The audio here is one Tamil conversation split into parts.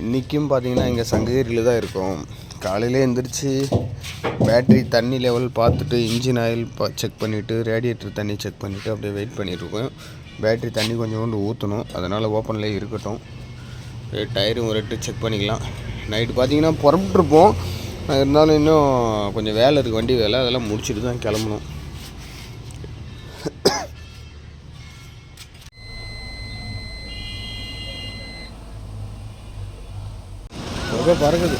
இன்றைக்கும் பார்த்தீங்கன்னா இங்கே சங்ககிரியில் தான் இருக்கோம். காலையில் எழுந்திரிச்சு பேட்ரி தண்ணி லெவல் பார்த்துட்டு இன்ஜின் ஆயில் பா செக் பண்ணிவிட்டு ரேடியேட்டர் தண்ணி செக் பண்ணிவிட்டு அப்படியே வெயிட் பண்ணிகிட்ருக்கோம் பேட்ரி தண்ணி கொஞ்சம் கொண்டு ஊற்றணும் அதனால் ஓப்பன்லேயே இருக்கட்டும். டயரும் ஒரு எட்டு செக் பண்ணிக்கலாம். நைட்டு பார்த்தீங்கன்னா புறப்பட்டுருப்போம். இருந்தாலும் இன்னும் கொஞ்சம் வேலை இருக்குது வண்டி வேலை. அதெல்லாம் முடிச்சுட்டு தான் கிளம்பணும். பறக்குது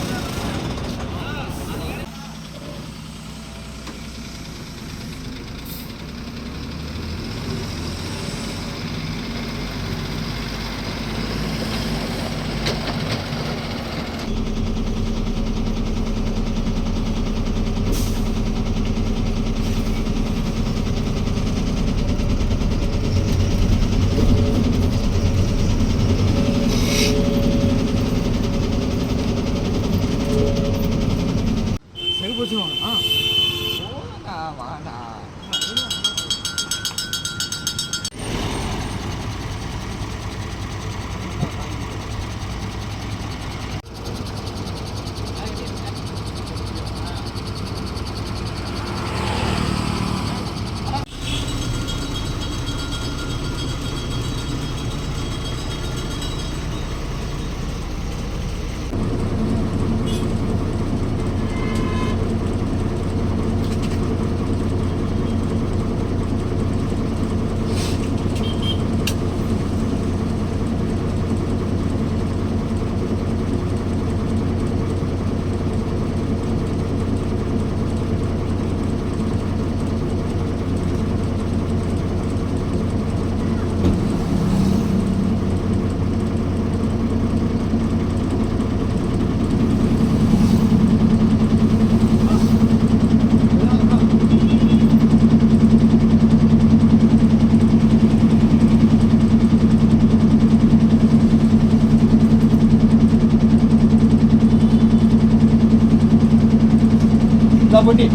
కాబట్టి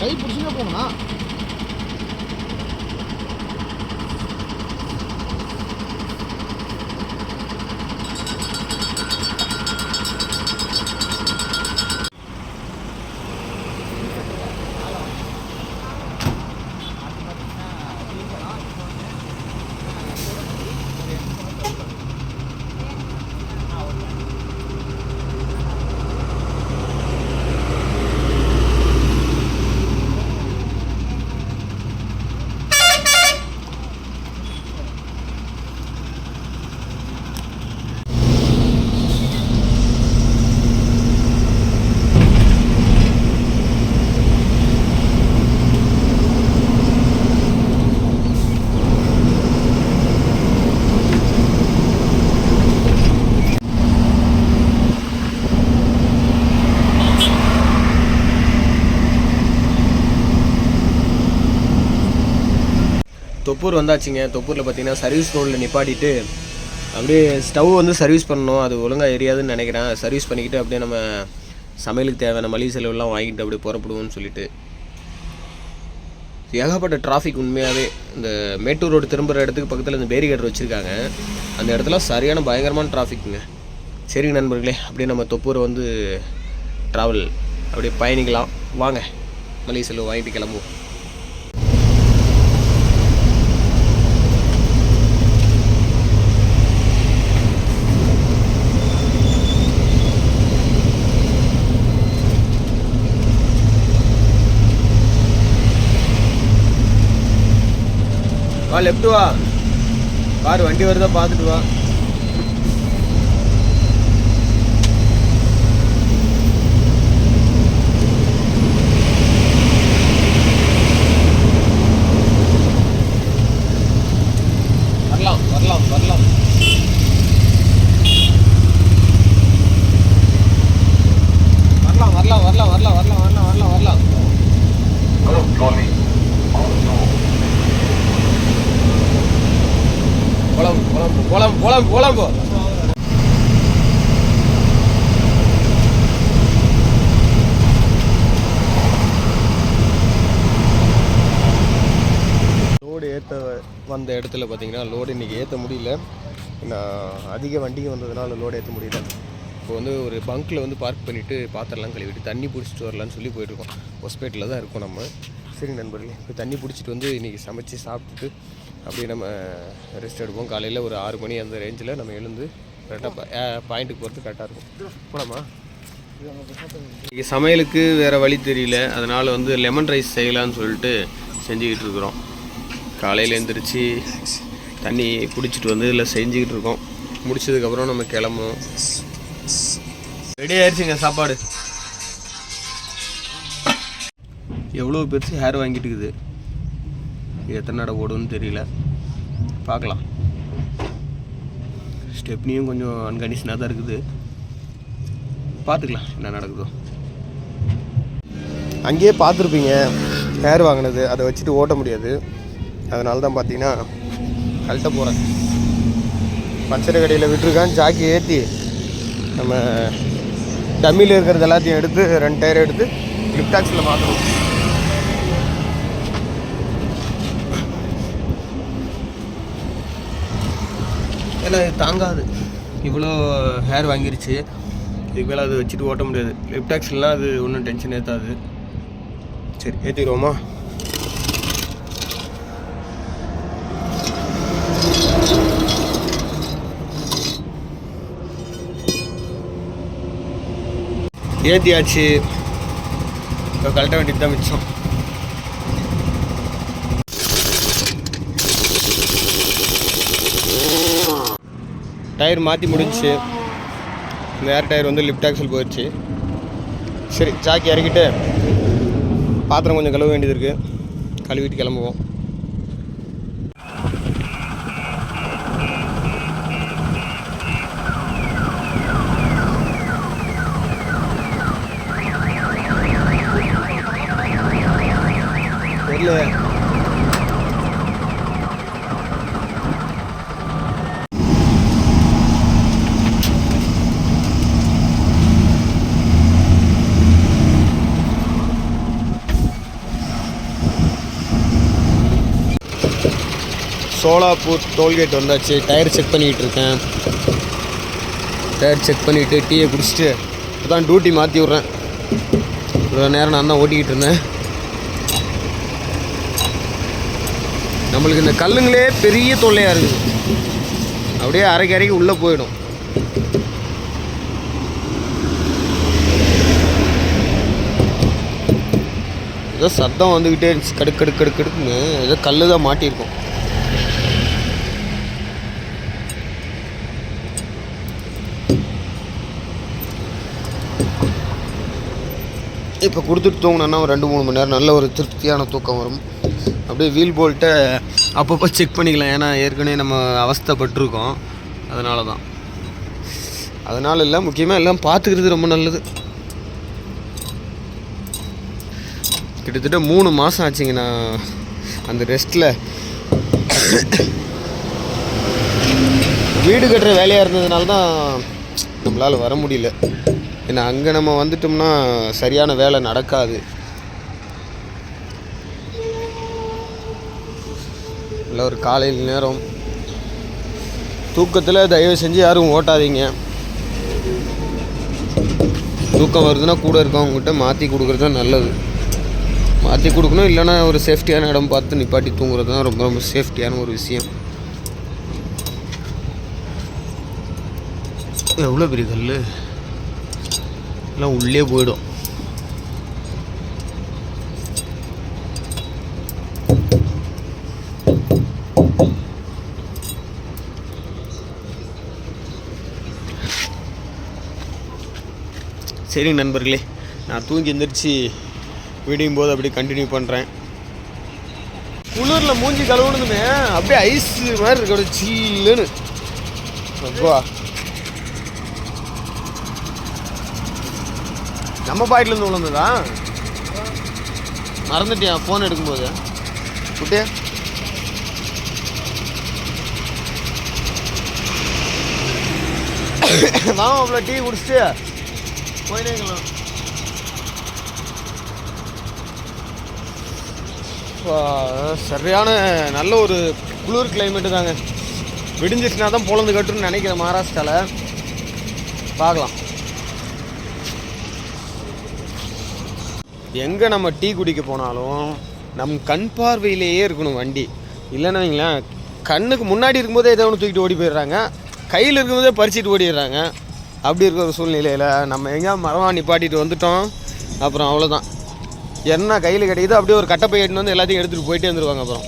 கை பிடிச்சிட்டே போகணும் தொப்பூர் வந்தாச்சுங்க. தொப்பூரில் பார்த்தீங்கன்னா சர்வீஸ் ரோடில் நிப்பாட்டிட்டு அப்படியே ஸ்டவ் வந்து சர்வீஸ் பண்ணணும். அது ஒழுங்காக எரியாதுன்னு நினைக்கிறேன். சர்வீஸ் பண்ணிக்கிட்டு அப்படியே நம்ம சமையலுக்கு தேவையான மளிகை செலவுலாம் வாங்கிட்டு அப்படியே புறப்படுவோம்னு சொல்லிட்டு. ஏகப்பட்ட டிராஃபிக் உண்மையாகவே இந்த மேட்டூர் ரோடு திரும்புகிற இடத்துக்கு பக்கத்தில் இந்த பேரிகேட் வச்சுருக்காங்க. அந்த இடத்துல சரியான பயங்கரமான டிராஃபிக்குங்க சரிங்க நண்பர்களே அப்படியே நம்ம தொப்பூரை வந்து ட்ராவல் அப்படியே பயணிக்கலாம். வாங்க மளிகை செலவு வாங்கிட்டு கிளம்புவோம். வா லெஃப்ட் வா. பாரு வண்டி வருதா பார்த்துட்டு வா. போலாம் போலாம் போ லோடு ஏற்ற வந்த இடத்துல பார்த்தீங்கன்னா லோடு இன்றைக்கி ஏற்ற முடியல. நான் அதிக வண்டிங்க வந்ததுனால லோடு ஏற்ற முடியல. இப்போ வந்து ஒரு பங்க்கில் வந்து பார்க் பண்ணிவிட்டு பாத்திரம்லாம் கழுவிட்டு தண்ணி பிடிச்சிட்டு வரலான்னு சொல்லி போயிட்டுருக்கோம் ஹாஸ்பிட்டலில் தான் இருக்கோம் நம்ம. சரி நண்பர்களே இப்போ தண்ணி பிடிச்சிட்டு வந்து இன்றைக்கி சமைச்சு சாப்பிட்டுட்டு அப்படியே நம்ம ரெஸ்ட் எடுப்போம். காலையில் ஒரு ஆறு மணி அந்த ரேஞ்சில் நம்ம எழுந்து கரெக்டாக பாயிண்ட்டுக்கு போகிறது கரெக்டாக இருக்கும். போலாமா? இங்கே சமையலுக்கு வேறு வழி தெரியல. அதனால் வந்து லெமன் ரைஸ் செய்யலான்னு சொல்லிட்டு செஞ்சுக்கிட்டு இருக்கிறோம். காலையில் எழுந்திரிச்சு தண்ணி பிடிச்சிட்டு வந்து இதில் செஞ்சுக்கிட்டு இருக்கோம். முடிச்சதுக்கப்புறம் நம்ம கிளம்புவோம். ரெடி ஆயிடுச்சுங்க சாப்பாடு. எவ்வளோ பெருசு ஹேர் வாங்கிட்டு இருக்குது? எத்தனை நட ஓடுன்னு தெரியல. பார்க்கலாம். ஸ்டெப்னியும் கொஞ்சம் அன்கண்டிஷனாக தான் இருக்குது. பார்த்துக்கலாம் என்ன நடக்குதோ. அங்கேயே பார்த்துருப்பீங்க. ஹேர் வாங்கினது. அதை வச்சுட்டு ஓட்ட முடியாது. அதனால தான் பார்த்தீங்கன்னா கழட்ட போகிறேன் பச்சரை கடையில் விட்டுருக்கான். ஜாக்கி ஏற்றி நம்ம டம்மியில் இருக்கிறது எல்லாத்தையும் எடுத்து ரெண்டு டயர் எடுத்து லிப்டாக்ஸில் மாற்றணும். மேலே தாங்காது. இவ்வளோ ஹேர் வாங்கிருச்சு. இதுக்கு மேலே அது வச்சுட்டு ஓட்ட முடியாது. லிப்டாக்ஸ்லாம் அது ஒன்றும் டென்ஷன் ஏற்றாது சரி ஏற்றிடுவோமா ஏற்றியாச்சு இப்போ கழட்ட வேண்டியது தான் மிச்சம். டயர் மாற்றி முடிஞ்சிச்சு. இந்த ஏர் டயர் வந்து லிஃப்ட் ஆக்சல் போயிடுச்சு. சரி ஜாக்கி இறக்கிட்டு பாத்திரம் கொஞ்சம் கழுவ வேண்டியது இருக்குது கழுவிட்டு கிளம்புவோம் தெரியல சோலாப்பூர் டோல்கேட் வந்தாச்சு. டயர் செக் பண்ணிக்கிட்டு இருக்கேன். டயர் செக் பண்ணிவிட்டு டீயை குடிச்சிட்டு இப்போ தான் டியூட்டி மாற்றி விட்றேன். இவ்வளோ நேரம் நான் தான் ஓட்டிக்கிட்டு இருந்தேன். நம்மளுக்கு இந்த கல்லுங்களே பெரிய தொல்லையாக இருக்குது. அப்படியே அரைக்கு அரைக்கு உள்ளே போயிடும். ஏதோ சத்தம் வந்துக்கிட்டே இருந்துச்சு. கடுக்கு கடுக்கு கடுக்கு கடுக்குன்னு. ஏதோ கல் தான் மாட்டியிருக்கும். இப்போ கொடுத்துட்டு தூங்கினோன்னா ஒரு ரெண்டு மூணு மணி நேரம் நல்ல ஒரு திருப்தியான தூக்கம் வரும். அப்படியே வீல் போல்ட்டை அப்பப்போ செக் பண்ணிக்கலாம். ஏன்னா ஏற்கனவே நம்ம அவஸ்தைப்பட்டிருக்கோம். அதனால தான் அதனால இல்லை முக்கியமாக எல்லாம் பார்த்துக்கிறது ரொம்ப நல்லது. கிட்டத்தட்ட மூணு மாதம் ஆச்சுங்க நான் அந்த ரெஸ்ட்டில் வீடு கட்டுற வேலையாக இருந்ததுனால தான் நம்மளால் வர முடியல. ஏன்னா அங்கே நம்ம வந்துட்டோம்னா சரியான வேலை நடக்காது. இல்லை ஒரு காலையில் நேரம். தூக்கத்தில் தயவு செஞ்சு யாரும் ஓட்டாதீங்க. தூக்கம் வருதுன்னா கூட இருக்கவங்ககிட்ட மாற்றி கொடுக்குறது தான் நல்லது. மாற்றி கொடுக்கணும் இல்லைன்னா ஒரு சேஃப்டியான இடம் பார்த்து நிப்பாட்டி தூங்குறது தான் ரொம்ப ரொம்ப சேஃப்டியான ஒரு விஷயம். எவ்வளோ பெரிய கல் எல்லாம் உள்ளே போயிடும். சரி நண்பர்களே நான் தூங்கி எந்திரிச்சு விடியும் போது அப்படியே கண்டினியூ பண்ணுறேன் குளிரில் மூஞ்சி கழுவுனதுமே அப்படியே ஐஸ் மாதிரி இருக்கு அப்படியே அப்பா. நம்ம பாக்கெட்ல இருந்து விழுந்ததா? மறந்துட்டியா ஃபோன் எடுக்கும்போது? குட்டியா வாங்க அவ்வளோ டீ குடிச்சிட்டு. அப்பா, சரியான நல்ல ஒரு குளிர் கிளைமேட்டு தாங்க. விடிஞ்சிச்சுனா தான் பொழந்து கட்டுன்னு நினைக்கிறேன் மகாராஷ்டிராவில் பார்க்கலாம். எங்கே நம்ம டீ குடிக்க போனாலும் நம் கண் பார்வையிலேயே இருக்கணும் வண்டி. இல்லைன்னு வைங்களேன் கண்ணுக்கு முன்னாடி இருக்கும்போதே ஏதோ ஒன்று தூக்கிட்டு ஓடி போயிடுறாங்க. கையில் இருக்கும்போதே பறிச்சிட்டு ஓடிடுறாங்க. அப்படி இருக்கிற ஒரு சூழ்நிலையில் நம்ம எங்கேயா மரமாக நிப்பாட்டிட்டு வந்துட்டோம். அப்புறம் அவ்வளோதான் என்ன கையில் கிடைக்குதோ அப்படியே ஒரு கட்டப்பை எட்டுன்னு வந்து எல்லாத்தையும் எடுத்துகிட்டு போயிட்டே வந்துருவாங்க அப்புறம்.